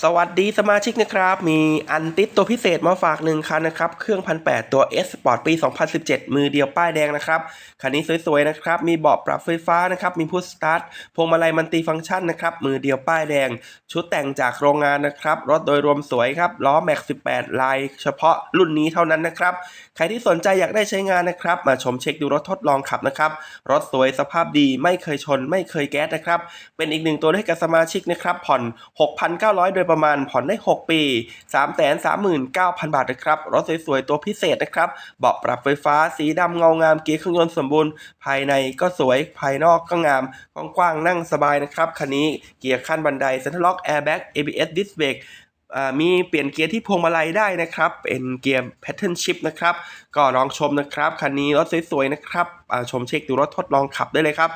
สวัสดีสมาชิกนะครับ มีอันติดตัวพิเศษมาฝากหนึ่งคันนะครับ เครื่องพันแตัว S Sport ปี 2017 มือเดียวป้ายแดงนะครับ คันนี้สวยๆนะครับ มีเบาะปรับไฟฟ้านะครับ มีพุชสตาร์ทพวงมาลัยมันติฟังก์ชันนะครับ มือเดียวป้ายแดง ชุดแต่งจากโรงงานนะครับ รถโดยรวมสวยครับ ล้อแม็ก 18 ลาย เฉพาะรุ่นนี้เท่านั้นนะครับ ใครที่สนใจอยากได้ใช้งานนะครับ มาชมเช็คดูรถทดลองขับนะครับ รถสวยสภาพดีไม่เคยชน ไม่เคยแก๊สนะครับ เป็นอีกหนึ่งตัวให้กับสมาชิกนะครับ ผ่อน 6,900โดยประมาณผ่อนได้ 6 ปี 339,000 บาทนะครับ รถสวยๆ ตัวพิเศษนะครับ เบาะปรับไฟฟ้าสีดำเงางาม เกียร์เครื่องยนต์สมบูรณ์ ภายในก็สวย ภายนอกก็งาม กว้างๆ นั่งสบายนะครับ คันนี้ เกียร์ขั้นบันไดเซ็นทรัลล็อกแอร์แบ็ก ABS Disc Brake อ่ามีเปลี่ยนเกียร์ที่พวงมาลัยได้นะครับ เป็นเกียร์ Pattern Shift นะครับ ก็ลองชมนะครับ คันนี้รถสวยๆ นะครับชมเช็คดูรถทดลองขับได้เลยครับ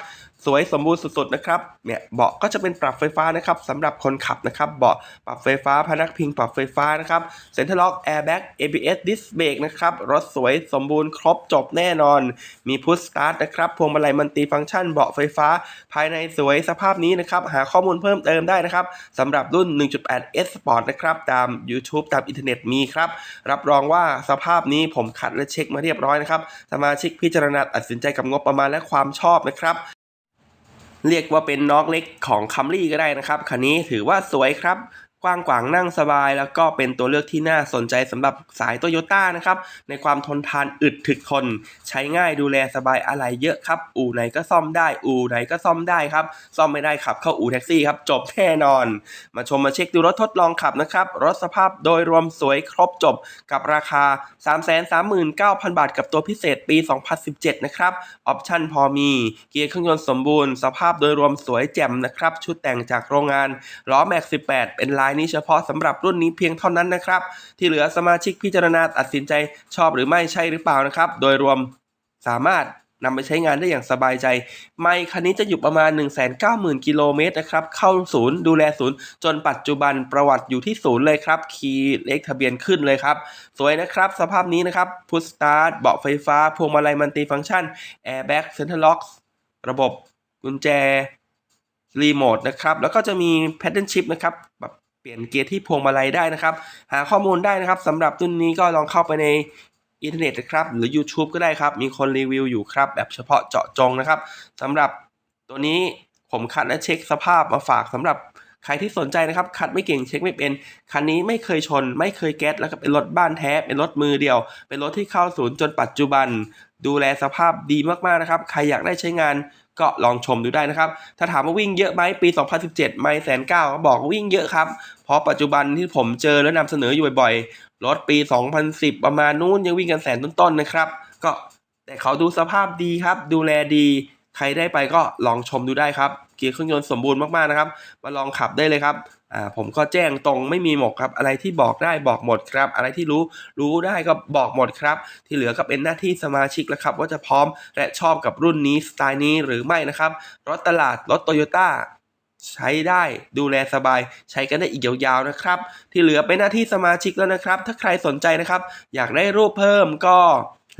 สวยสมบูรณ์สุดๆนะครับเนี่ยเบาะก็จะเป็นปรับไฟฟ้านะครับสำหรับคนขับนะครับเบาะปรับไฟฟ้าพนักพิงปรับไฟฟ้านะครับเซ็นทรัลล็อกแอร์แบ็ก ABS Disc Brake นะครับรถสวยสมบูรณ์ครบจบแน่นอน มีพุชสตาร์ทนะครับพวงมาลัยมันติฟังก์ชันเบาะไฟฟ้า ภายในสวยสภาพนี้นะครับหาข้อมูลเพิ่มเติมได้นะครับสำหรับรุ่น 1.8 S Sport นะครับตาม YouTube ตามอินเทอร์เน็ตมีครับรับรองว่าสภาพนี้ผมคัดและเช็คมาเรียบร้อยนะครับสมาชิกพิจารณาตัดสินใจกับงบประมาณและความชอบนะครับ เรียกว่าเป็นน้องเล็กของคัมรี่ก็ได้นะครับคันนี้ถือว่าสวยครับ ว้างขวางนั่งสบาย แล้วก็เป็นตัวเลือกที่น่าสนใจสำหรับสายโตโยต้านะครับในความทนทานอึดถึกทน ใช้ง่ายดูแลสบายอะไรเยอะครับ อู่ไหนก็ซ่อมได้ อู่ไหนก็ซ่อมได้ครับ ซ่อมไม่ได้ขับเข้าอู่แท็กซี่ครับ จบแน่นอน มาชมมาเช็คดูรถทดลองขับนะครับรถสภาพโดยรวมสวยครบจบกับราคา 339,000 บาท กับตัวพิเศษปี 2017 นะครับออปชั่นพอมี เกียร์เครื่องยนต์สมบูรณ์ สภาพโดยรวมสวยแจ่มนะครับชุดแต่งจากโรงงานล้อแม็ก 18 เป็นลายนี้เฉพาะสำหรับรุ่นนี้เพียงเท่านั้นนะครับ ที่เหลือสมาชิกพิจารณาตัดสินใจชอบหรือไม่ใช่หรือเปล่านะครับ โดยรวมสามารถนำไปใช้งานได้อย่างสบายใจ ไม่คันนี้จะอยู่ประมาณ 190,000 กิโลเมตรนะครับ เข้าศูนย์ดูแลศูนย์ จนปัจจุบันประวัติอยู่ที่ศูนย์เลยครับ คีย์เลขทะเบียนขึ้นเลยครับ สวยนะครับ สภาพนี้นะครับพุชสตาร์ทเบาะไฟฟ้า พวงมาลัยมันติฟังก์ชันแอร์แบ็กเซ็นทรัลล็อกระบบกุญแจรีโมทนะครับ แล้วก็จะมี Pattern Shift นะครับแบบ ปลี่ยนเกียร์ที่พวงมาลัยได้นะครับ หาข้อมูลได้นะครับสำหรับรุ่นนี้ก็ลองเข้าไปในอินเทอร์เน็ตนะครับหรือ YouTube ก็ได้ครับ มีคนรีวิวอยู่ครับ แบบเฉพาะเจาะจงนะครับสำหรับตัวนี้ผมคัดและเช็คสภาพมาฝากสำหรับใครที่สนใจนะครับ คัดไม่เก่งเช็คไม่เป็น คันนี้ไม่เคยชน ไม่เคยแก๊สแล้วก็เป็นรถบ้านแท้ เป็นรถมือเดียว เป็นรถที่เข้าศูนย์จนปัจจุบัน ดูแลสภาพดีมากๆนะครับ ใครอยากได้ใช้งานก็ลองชมดูได้นะครับ ถ้าถามว่าวิ่งเยอะไหมปี 2017 ไม่แสนเก้าบอกว่าวิ่งเยอะครับ เพราะปัจจุบันที่ผมเจอและนำเสนออยู่บ่อยๆ รถปี 2010 ประมาณนู้นยังวิ่งกันแสนต้นๆนะครับ ก็แต่เขาดูสภาพดีครับ ดูแลดี ใครได้ไปก็ลองชมดูได้ครับ เกียร์เครื่องยนต์สมบูรณ์มากๆนะครับ มาลองขับได้เลยครับอ่าผมก็แจ้งตรงไม่มีหมกครับ อะไรที่บอกได้บอกหมดครับ อะไรที่รู้รู้ได้ก็บอกหมดครับ ที่เหลือก็เป็นหน้าที่สมาชิกแล้วครับ ว่าจะพร้อมและชอบกับรุ่นนี้สไตล์นี้หรือไม่นะครับ รถตลาดรถโตโยต้า ใช้ได้ดูแลสบาย ใช้กันได้อีกยาวๆนะครับ ที่เหลือเป็นหน้าที่สมาชิกแล้วนะครับ ถ้าใครสนใจนะครับ อยากได้รูปเพิ่มก็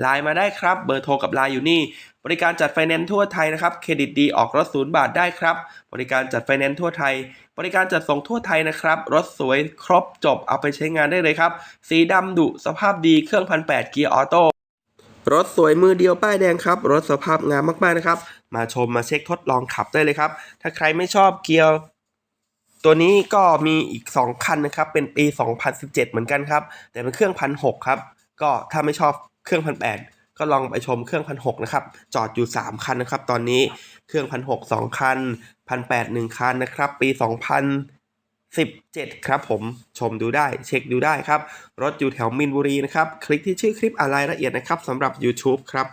ไลน์มาได้ครับ เบอร์โทรกับไลน์อยู่นี่ บริการจัดไฟแนนซ์ทั่วไทยนะครับ เครดิตดีออกรถศูนย์บาทได้ครับ บริการจัดไฟแนนซ์ทั่วไทย บริการจัดส่งทั่วไทยนะครับ รถสวยครบจบเอาไปใช้งานได้เลยครับ สีดำดุสภาพดีเครื่องพันแปดเกียร์ออโต้รถสวยมือเดียวป้ายแดงครับ รถสภาพงามมากๆนะครับ มาชมมาเช็คทดลองขับได้เลยครับ ถ้าใครไม่ชอบเกียร์ตัวนี้ก็มีอีก 2 คันนะครับ เป็นปี 2017 เหมือนกันครับ แต่เป็นเครื่องพันหครับ ก็ถ้าไม่ชอบเครื่องพันแก็ลองไปชมเครื่องพันหนะครับ จอดอยู่ 3 คันนะครับ ตอนนี้เครื่องพันหกสองคันพันแปดหนึ่งคันนะครับ ปี 2017 ครับผมชมดูได้เช็คดูได้ครับ รถอยู่แถวมินบุรีนะครับ คลิกที่ชื่อคลิปอะไรละเอียดนะครับสำหรับ YouTube ครับ